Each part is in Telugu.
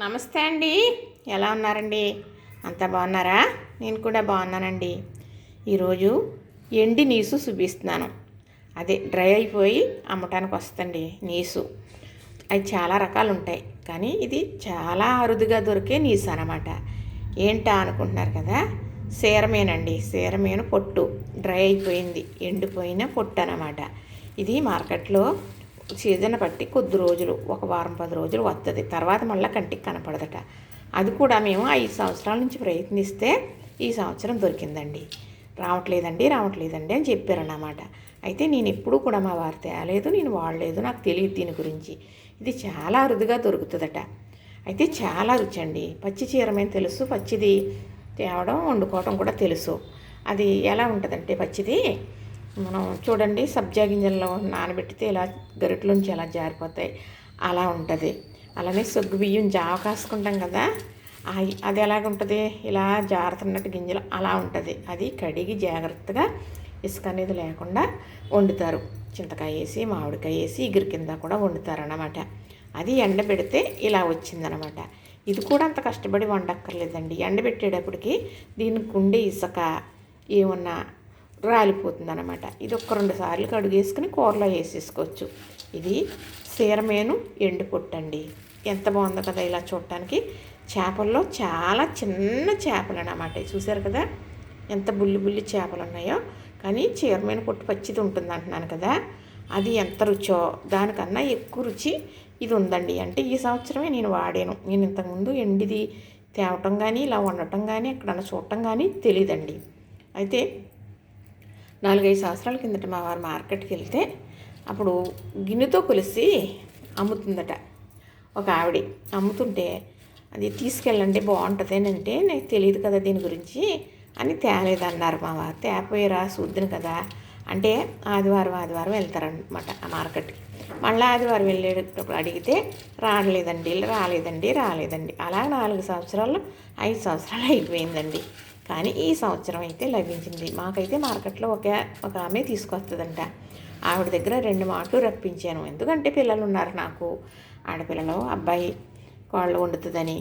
నమస్తే అండి. ఎలా ఉన్నారండి? అంతా బాగున్నారా? నేను కూడా బాగున్నానండి. ఈరోజు ఎండి నీసు చూపిస్తున్నాను. అదే డ్రై అయిపోయి అమ్మటానికి వస్తుంది నీసు. అవి చాలా రకాలు ఉంటాయి. కానీ ఇది చాలా అరుదుగా దొరికే నీసు అనమాట ఏంటా అనుకుంటున్నారు కదా? సీరమేనండి సీరమేను పొట్టు. డ్రై అయిపోయింది. ఎండిపోయిన పొట్టు అనమాట ఇది మార్కెట్లో సీజన్ బట్టి కొద్ది రోజులు ఒక వారం పది రోజులు వస్తుంది తర్వాత మళ్ళీ కంటికి కనపడదట. అది కూడా మేము ఐదు సంవత్సరాల నుంచి ప్రయత్నిస్తే ఈ సంవత్సరం దొరికిందండి. రావట్లేదండి రావట్లేదండి అని చెప్పారన్నమాట. అయితే నేను ఎప్పుడూ కూడా మా వారు తేలేదు నేను వాడలేదు నాకు తెలియదు దీని గురించి. ఇది చాలా అరుదుగా దొరుకుతుందట. అయితే చాలా రుచి అండి పచ్చి చీరమేం తెలుసు పచ్చిది తేవడం వండుకోవడం కూడా తెలుసు. అది ఎలా ఉంటుందంటే పచ్చిది మనం చూడండి సబ్జా గింజల్లో నానబెట్టితే ఇలా గరిటలోంచి ఎలా జారిపోతాయి. అలా ఉంటుంది. అలానే సొగ్గు బియ్యం జావ కాసుకుంటాం కదా అది ఎలాగుంటుంది? ఇలా జారుతున్నట్టు గింజలు అలా ఉంటుంది. అది కడిగి జాగ్రత్తగా ఇసుక అనేది లేకుండా వండుతారు. చింతకాయ వేసి మామిడికాయ వేసి ఇగురు కింద కూడా వండుతారనమాట అది ఎండబెడితే ఇలా వచ్చిందనమాట ఇది కూడా అంత కష్టపడి వండక్కర్లేదండి. ఎండబెట్టేటప్పటికి దీనికి ఉండే ఇసుక ఏమన్నా రాలిపోతుంది అనమాట ఇది ఒక రెండు సార్లు కడుగేసుకుని కూరలో వేసేసుకోవచ్చు. ఇది సీరమేను ఎండు పొట్టండి. ఎంత బాగుందో కదా ఇలా చూడటానికి. చేపల్లో చాలా చిన్న చేపలు అన్నమాట చూసారు కదా? ఎంత బుల్లి బుల్లి చేపలు ఉన్నాయో కానీ చీరమైన పొట్టు పచ్చిది ఉంటుంది అంటున్నాను కదా. అది ఎంత రుచో దానికన్నా ఎక్కువ రుచి ఇది ఉందండి. అంటే ఈ సంవత్సరమే నేను వాడాను. నేను ఇంతకుముందు ఎండిది తేవటం కానీ ఇలా వండటం కానీ ఎక్కడన్నా చూడటం కానీ తెలియదండి అయితే నాలుగైదు సంవత్సరాల కిందట మా వారు మార్కెట్కి వెళ్తే అప్పుడు గిన్నెతో కొలిసి అమ్ముతుందట ఒక ఆవిడ. అమ్ముతుంటే అది తీసుకెళ్ళండి బాగుంటుంది అని అంటే నాకు తెలియదు కదా దీని గురించి అని తేలేదన్నారు మా వారు. తేపోయారా చూద్దును కదా అంటే ఆదివారం ఆదివారం వెళ్తారనమాట ఆ మార్కెట్కి. మళ్ళీ ఆదివారం వెళ్ళేటప్పుడు అడిగితే రాలేదండి రాలేదండి రాలేదండి. అలా నాలుగు సంవత్సరాలు ఐదు సంవత్సరాలు అయిపోయిందండి. కానీ ఈ సంవత్సరం అయితే లభించింది. మాకైతే మార్కెట్లో ఒకే ఒక ఆమె తీసుకొస్తుందంట. ఆవిడ దగ్గర రెండు మాటలు రప్పించాను. ఎందుకంటే పిల్లలు ఉన్నారు నాకు. ఆడపిల్లలు అబ్బాయి కోళ్ళు వండుతుందని.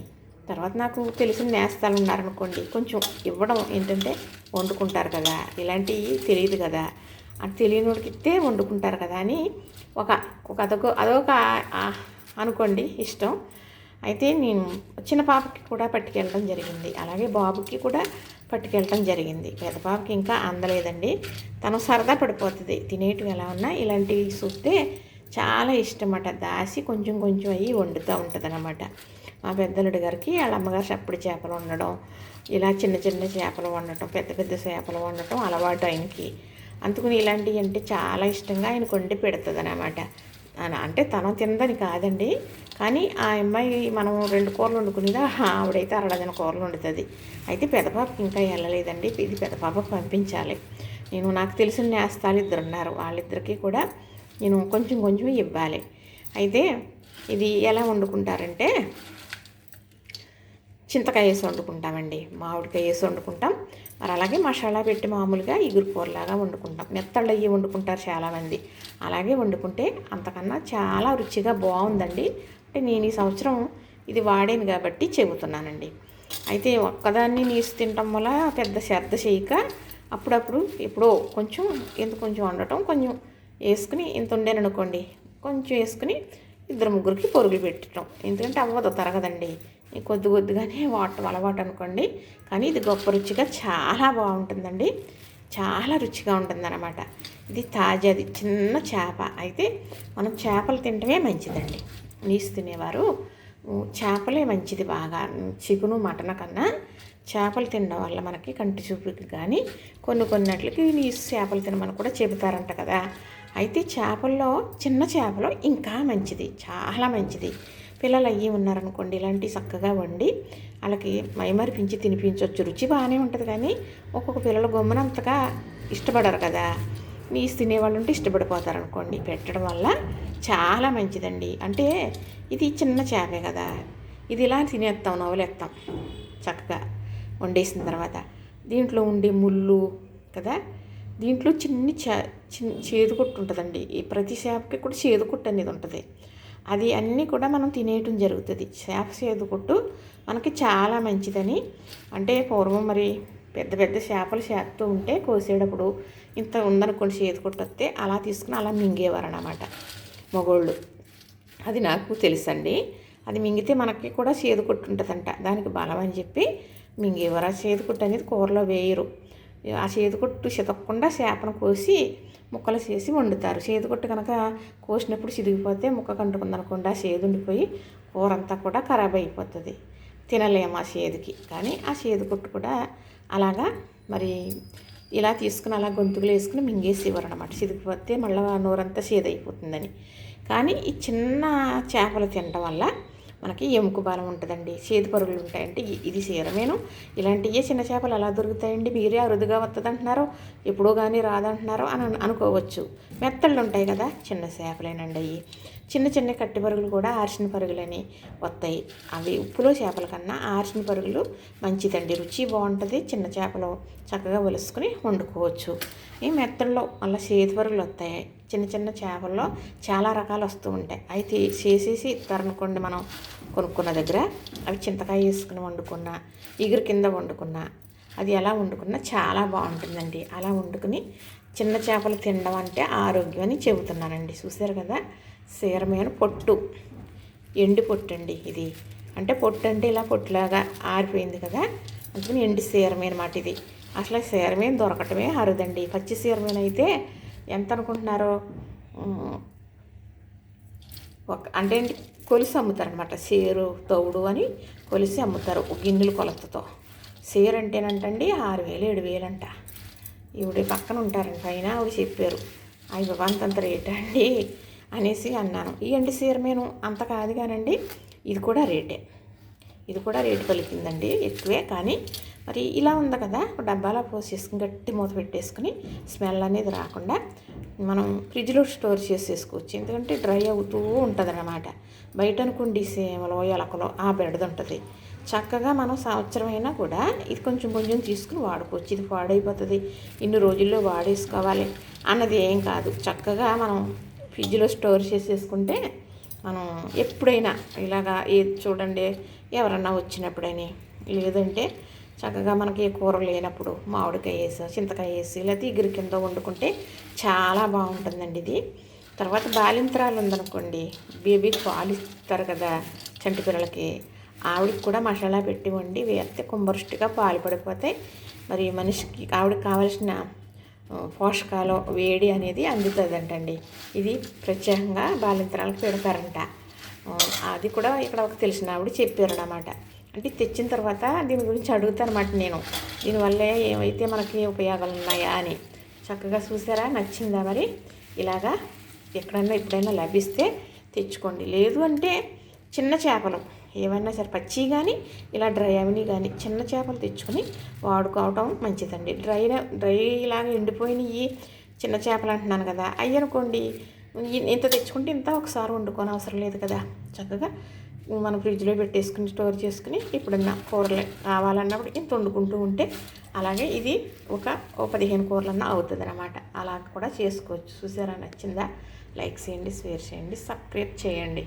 తర్వాత నాకు తెలిసిన నేస్తాలు ఉన్నారనుకోండి కొంచెం ఇవ్వడం ఏంటంటే వండుకుంటారు కదా ఇలాంటివి తెలియదు కదా. అది తెలియనివాడికి ఇస్తే వండుకుంటారు కదా అని ఒక ఒక అదొక అదొక అనుకోండి ఇష్టం. అయితే నేను చిన్న పాపకి కూడా పట్టుకెళ్ళడం జరిగింది. అలాగే బాబుకి కూడా పట్టుకెళ్ళడం జరిగింది. పెద్దపాపకి ఇంకా అందలేదండి. తను సరదా పడిపోతుంది. తినేటివి ఎలా ఉన్నా ఇలాంటివి చూస్తే చాలా ఇష్టమట. దాసి కొంచెం కొంచెం అయ్యి వండుతూ ఉంటుంది అనమాట మా పెద్దలుడి గారికి వాళ్ళ అమ్మగారు చప్పుడు చేపలు వండడం ఇలా చిన్న చిన్న చేపలు వండటం పెద్ద పెద్ద చేపలు వండటం అలవాటు ఆయనకి. అందుకని ఇలాంటివి అంటే చాలా ఇష్టంగా ఆయన వండి పెడుతుంది అనమాట అంటే తను తినదని కాదండి. కానీ ఆ అమ్మాయి మనం రెండు కూరలు వండుకునేదా ఆవిడైతే అరడజన కూరలు వండుతుంది. అయితే పెద్దపాపకి ఇంకా వెళ్ళలేదండి. ఇది పెదపాపకు పంపించాలి. నేను నాకు తెలిసిన నేస్తాలు ఇద్దరు ఉన్నారు వాళ్ళిద్దరికీ కూడా నేను కొంచెం కొంచెం ఇవ్వాలి. అయితే ఇది ఎలా వండుకుంటారంటే చింతకాయ వేసి వండుకుంటామండి. మామిడికాయ వేసి వండుకుంటాం. మరి అలాగే మసాలా పెట్టి మామూలుగా ఇగురు కూరలాగా వండుకుంటాం. మెత్తళ్ళు అయ్యి వండుకుంటారు చాలామంది. అలాగే వండుకుంటే అంతకన్నా చాలా రుచిగా బాగుందండి. అంటే నేను ఈ సంవత్సరం ఇది వాడాను కాబట్టి చెబుతున్నానండి. అయితే ఒక్కదాన్ని నీసు తినటం వల్ల పెద్ద శ్రద్ధ చేయక అప్పుడప్పుడు ఎప్పుడో కొంచెం ఇంత కొంచెం వండటం కొంచెం వేసుకుని ఇంత ఉండేననుకోండి కొంచెం వేసుకుని ఇద్దరు ముగ్గురికి పొరుగులు పెట్టడం ఎందుకంటే అవ్వదు తరగదండి. కొద్ది కొద్దిగానే వాటర్ అలవాటు అనుకోండి. కానీ ఇది గొప్ప రుచిగా చాలా బాగుంటుందండి. చాలా రుచిగా ఉంటుందన్నమాట. ఇది తాజాది చిన్న చేప. అయితే మనం చేపలు తినటమే మంచిదండి. నీసు తినేవారు చేపలే మంచిది బాగా. చికెను మటన్ కన్నా చేపలు తినడం వల్ల మనకి కంటి చూపుకి కానీ కొన్ని కొన్నిట్లకి నీసు చేపలు తినమని కూడా చెబుతారంట కదా. అయితే చేపల్లో చిన్న చేపలు ఇంకా మంచిది. చాలా మంచిది. పిల్లలు అయ్యి ఉన్నారనుకోండి ఇలాంటి చక్కగా వండి వాళ్ళకి మైమరిపించి తినిపించవచ్చు రుచి బాగానే ఉంటుంది కానీ ఒక్కొక్క పిల్లల గమ్మునంతగా ఇష్టపడరు కదా. నీసు తినేవాళ్ళు ఉంటే ఇష్టపడిపోతారు అనుకోండి పెట్టడం వల్ల చాలా మంచిదండి. అంటే ఇది చిన్న చేపే కదా. ఇది ఇలా తినేస్తాం నవలేస్తాం చక్కగా వండేసిన తర్వాత. దీంట్లో ఉండే ముళ్ళు కదా. దీంట్లో చిన్ని చే చిన్న చేదుకొట్టు ఉంటుందండి. ఈ ప్రతి చేపకి కూడా చేదుకొట్టు అనేది ఉంటుంది. అది అన్నీ కూడా మనం తినేయటం జరుగుతుంది. చేప సేదు కొట్టు మనకి చాలా మంచిదని. అంటే పూర్వం మరి పెద్ద పెద్ద చేపలు చేస్తూ ఉంటే కోసేటప్పుడు ఇంత ఉందనుకోండి చేతి కొట్టు వస్తే అలా తీసుకుని అలా మింగేవారు అన్నమాట మగోళ్ళు. అది నాకు తెలుసండి. అది మింగితే మనకి కూడా చేదు కొట్టు ఉంటుందంట. దానికి బలం అని చెప్పి మింగేవారు. ఆ చేదు కొట్టు అనేది కూరలో వేయరు. ఆ చేదు కొట్టు చేపను కోసి ముక్కలు చేసి వండుతారు. చేదు కొట్టు కనుక కోసినప్పుడు చిరిగిపోతే ముక్క కంటుకుందనుకోండి ఆ చేదు ఉండిపోయి కూర అంతా కూడా ఖరాబ్ అయిపోతుంది. తినలేము ఆ చేదుకి. కానీ ఆ చేదు కొట్టు కూడా అలాగా మరి ఇలా తీసుకుని అలా గొంతుకులు వేసుకుని మింగేసేవారు అనమాట చిరిగిపోతే మళ్ళీ నోరంతా చేదైపోతుందని. కానీ ఈ చిన్న చేపలు తినడం వల్ల మనకి ఎముక బలం ఉంటుందండి. చేతి పరుగులు ఉంటాయంటే ఇది సీరమేను ఇలాంటివే చిన్న చేపలు అలా దొరుకుతాయండి. మీరే అరుదుగా వస్తుందంటున్నారు ఎప్పుడో కానీ రాదంటున్నారు అని అనుకోవచ్చు. మెత్తళ్ళు ఉంటాయి కదా చిన్న చేపలేనండి అవి చిన్న చిన్న కట్టి పరుగులు కూడా ఆర్చిన పరుగులని వస్తాయి అవి ఉప్పులో చేపల కన్నా ఆర్చిన పరుగులు మంచిదండి. రుచి బాగుంటుంది. చిన్న చేపలు చక్కగా ఒలుసుకుని వండుకోవచ్చు. ఈ మెత్తల్లో మళ్ళీ చేతి పరుగులు వస్తాయి చిన్న చిన్న చేపల్లో చాలా రకాలు వస్తూ ఉంటాయి. అయితే చేసేసి ఇస్తారనుకోండి మనం కొనుక్కున్న దగ్గర. అవి చింతకాయ వేసుకుని వండుకున్న ఇగురు కింద వండుకున్న అది ఎలా వండుకున్నా చాలా బాగుంటుందండి. అలా వండుకుని చిన్న చేపలు తినడం అంటే ఆరోగ్యం అని చెబుతున్నానండి. చూసారు కదా? సీరమైన పొట్టు. ఎండి పొట్టు అండి ఇది. అంటే పొట్టు అంటే ఇలా పొట్టులాగా ఆరిపోయింది కదా? అందుకని ఎండి సీరమే అనమాట ఇది. అసలు సీరమే దొరకటమే అరుదండి. పచ్చి సీరమైన అయితే ఎంత అనుకుంటున్నారో ఒక అంటే కొలిసి అమ్ముతారు అనమాట సేరు తౌడు అని కొలిసి అమ్ముతారు గిన్నెలు కొలతతో. సేరు అంటేనంటండి ఆరు వేలు ఏడు వేలు అంట ఈవిడ పక్కన ఉంటారండి పైన ఆవిడ చెప్పారు. అవి బాబా రేట్ అండి అనేసి అన్నాను. ఈ సీర మేము అంత కాదు కానండి ఇది కూడా రేటే. ఇది కూడా రేటు పలికిందండి ఎక్కువే కానీ మరి ఇలా ఉంది కదా డబ్బాలో పోసేసుకుని గట్టి మూత పెట్టేసుకుని స్మెల్ అనేది రాకుండా మనం ఫ్రిడ్జ్లో స్టోర్ చేసేసుకోవచ్చు. ఎందుకంటే డ్రై అవుతూ ఉంటుంది అన్నమాట బయట అనుకోండి సేమలో ఎలకలో ఆ బెడద ఉంటుంది చక్కగా మనం సంవత్సరం అయినా కూడా ఇది కొంచెం కొంచెం తీసుకుని వాడుకోవచ్చు. ఇది పాడైపోతుంది. ఇన్ని రోజుల్లో వాడేసుకోవాలి అన్నది ఏం కాదు. చక్కగా మనం ఫ్రిడ్జ్లో స్టోర్ చేసేసుకుంటే మనం ఎప్పుడైనా ఇలాగా ఏది చూడండి ఎవరన్నా వచ్చినప్పుడని లేదంటే చక్కగా మనకి కూర లేనప్పుడు మామిడికాయ వేసి చింతకాయ వేసి లేకపోతే ఇగురు కింద వండుకుంటే చాలా బాగుంటుందండి ఇది. తర్వాత బాలింతరాలు ఉందనుకోండి బేబీకి పాలు ఇస్తారు కదా చంటి పిల్లలకి ఆవిడకి కూడా మసాలా పెట్టి వండి వేస్తే కుంభరుష్టిగా పాలు పడిపోతాయి. మరి మనిషికి ఆవిడకి కావలసిన పోషకాలు వేడి అనేది అందుతుందంటండి. ఇది ప్రత్యేకంగా బాలింతరాలకు పెడతారంట. అది కూడా ఇక్కడ ఒక తెలిసిన ఆవిడ చెప్పారనమాట అంటే తెచ్చిన తర్వాత దీని గురించి అడుగుతానమాట నేను. దీనివల్లే ఏమైతే మనకి ఉపయోగాలు ఉన్నాయా అని. చక్కగా చూసారా? నచ్చిందా మరి? ఇలాగా ఎక్కడైనా ఎప్పుడైనా లభిస్తే తెచ్చుకోండి. లేదు అంటే చిన్న చేపలు. ఏమైనా సరే పచ్చి కానీ ఇలా డ్రై అవని కానీ చిన్న చేపలు తెచ్చుకొని వాడుకోవటం మంచిదండి. డ్రై డ్రై ఇలాగా ఎండిపోయినవి చిన్న చేపలు అంటున్నాను కదా. అయ్యనుకోండి ఇంత తెచ్చుకుంటే ఇంత ఒకసారి వండుకోని అవసరం లేదు కదా. చక్కగా మనం ఫ్రిడ్జ్లో పెట్టేసుకుని స్టోర్ చేసుకుని ఎప్పుడన్నా కూరలు కావాలన్నప్పుడు ఇంత వండుకుంటూ ఉంటే అలాగే ఇది ఒక పదిహేను కూరలన్నా అవుతుంది అనమాట అలా కూడా చేసుకోవచ్చు. చూసారా? నచ్చిందా? లైక్ చేయండి షేర్ చేయండి సబ్స్క్రైబ్ చేయండి.